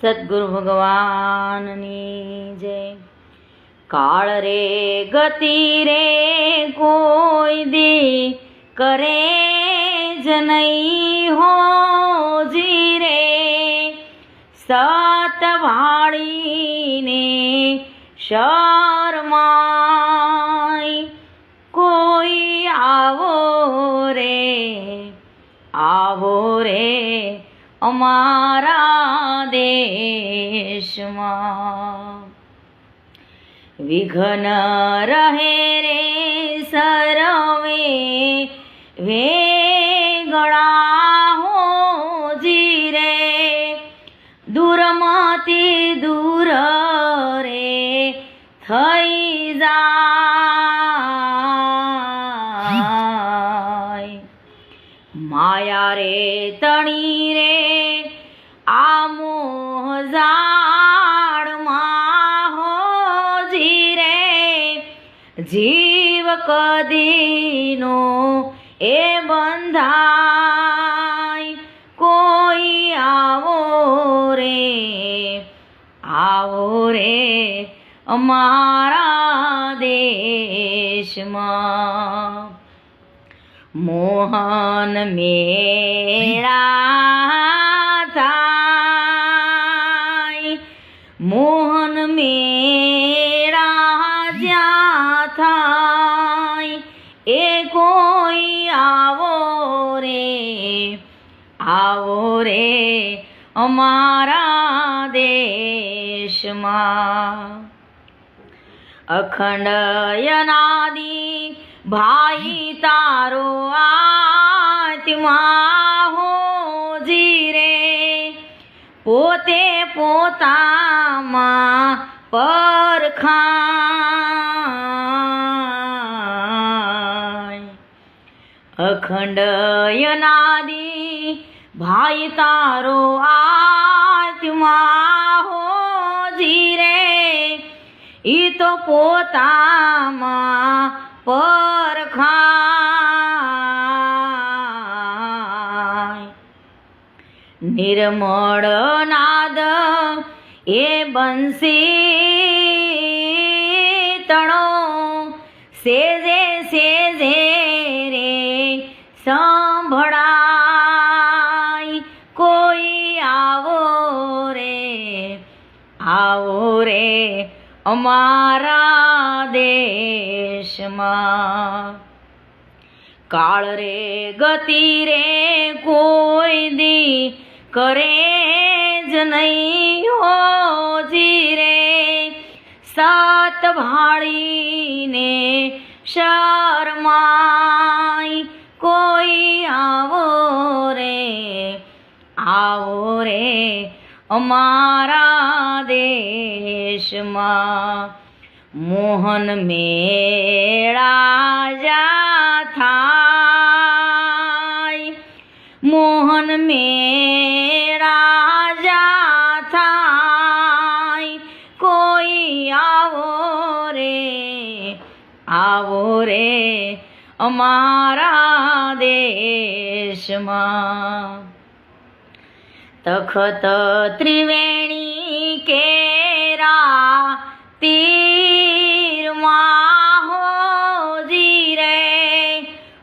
સદગુરુ ભગવાનની જય. કાળ રે, ગતિ રે, કોઈ દી કરે જ નહીં હો જી રે સત વાળીને શરમાય, કોઈ આવો રે આવો રે અમારા દેશમાં. વિઘ્ન રહે રે સરવે, વેગળા હો જીરે દૂરમાંથી દૂર રે થઈ જાય. માયા રે તણી રે જીવ કદીનો એ બંધાય. કોઈ આવો રે આવો રે અમારા દેશમાં. મોહન મેળા આવો રે અમારા દેશમાં. અખંડ અનાદિ ભાઈ તારો આત્મા હો જી રે. પોતે પોતામાં પરખા અખંડ અનાદિ ભાઈ તારો આત્મા હો જી રે ઈ તો પોતામાં પરખા નિર્મળ નાદ એ બંસી તણો, સેજે સેજે રે સંભળાય. કોઈ આવો રે? આવો રે અમારા દેશમાં. કાળ રે, ગતિ રે, કોઈ દી કરે જ નહીં હોજી રે સાત ભાળીને શરમાય અમારા દેશમાં મોહન મેળા જા થાય મોહન મેળા જા થાય કોઈ આવો રે આવો રે અમારા દેશમાં તખત ત્રિવેણી કેરા તીરમાં હોજી રે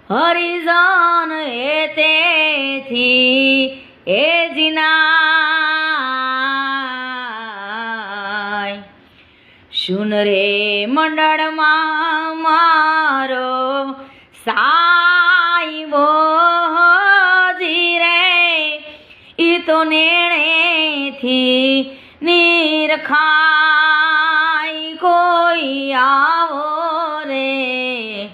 હરિજન એ તેથી એ જીના સુન રે મંડળમાં તો નેણેથી નિરખાય કોઈ આવો રે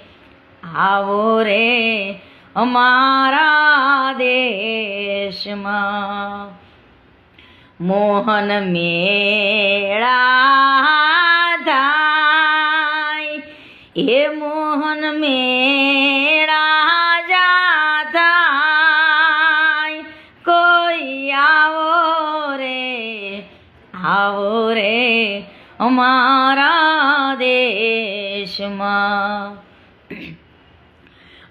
આવો રે અમારા દેશમાં. મોહન મેળા થાય એ મોહન મેળા રે અમારા દેશમાં.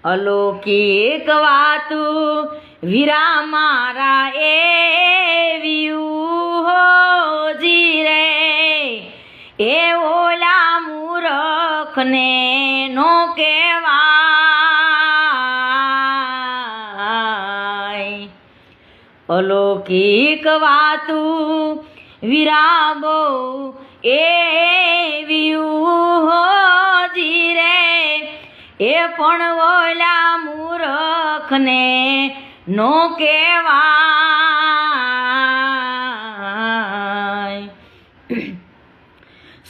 અલૌકિક વાતું વીરા મારા એવ્યું હોજી રે એ ઓલા મૂરખને નો કેવાય અલૌકિક વાતું વિરાગો એ હોજી રે એ પણ ઓલા મૂરખને નો કેવા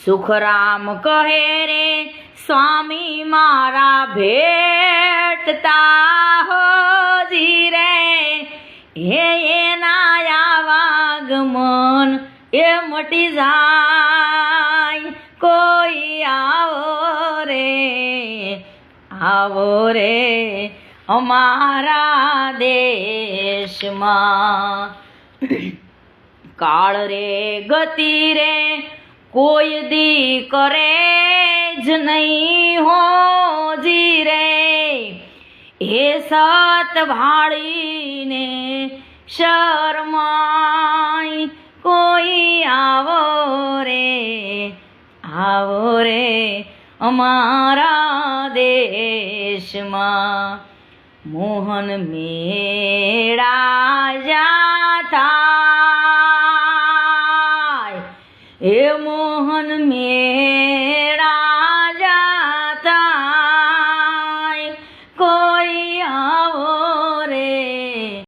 સુખરામ કહે રે, સ્વામી મારા ભેટતા હોજી રે હે એ મટી જાય, કોઈ આવો રે આવો રે અમારા દેશમાં. કાળ રે, ગતિ રે, કોઈ દી કરે જ નહીં હોજી રે હે સત ભાળીને શરમાય કોઈ આવો રે આવો રે અમારા દેશમાં. મોહન મેળા જાતા. એ મોહન મેળા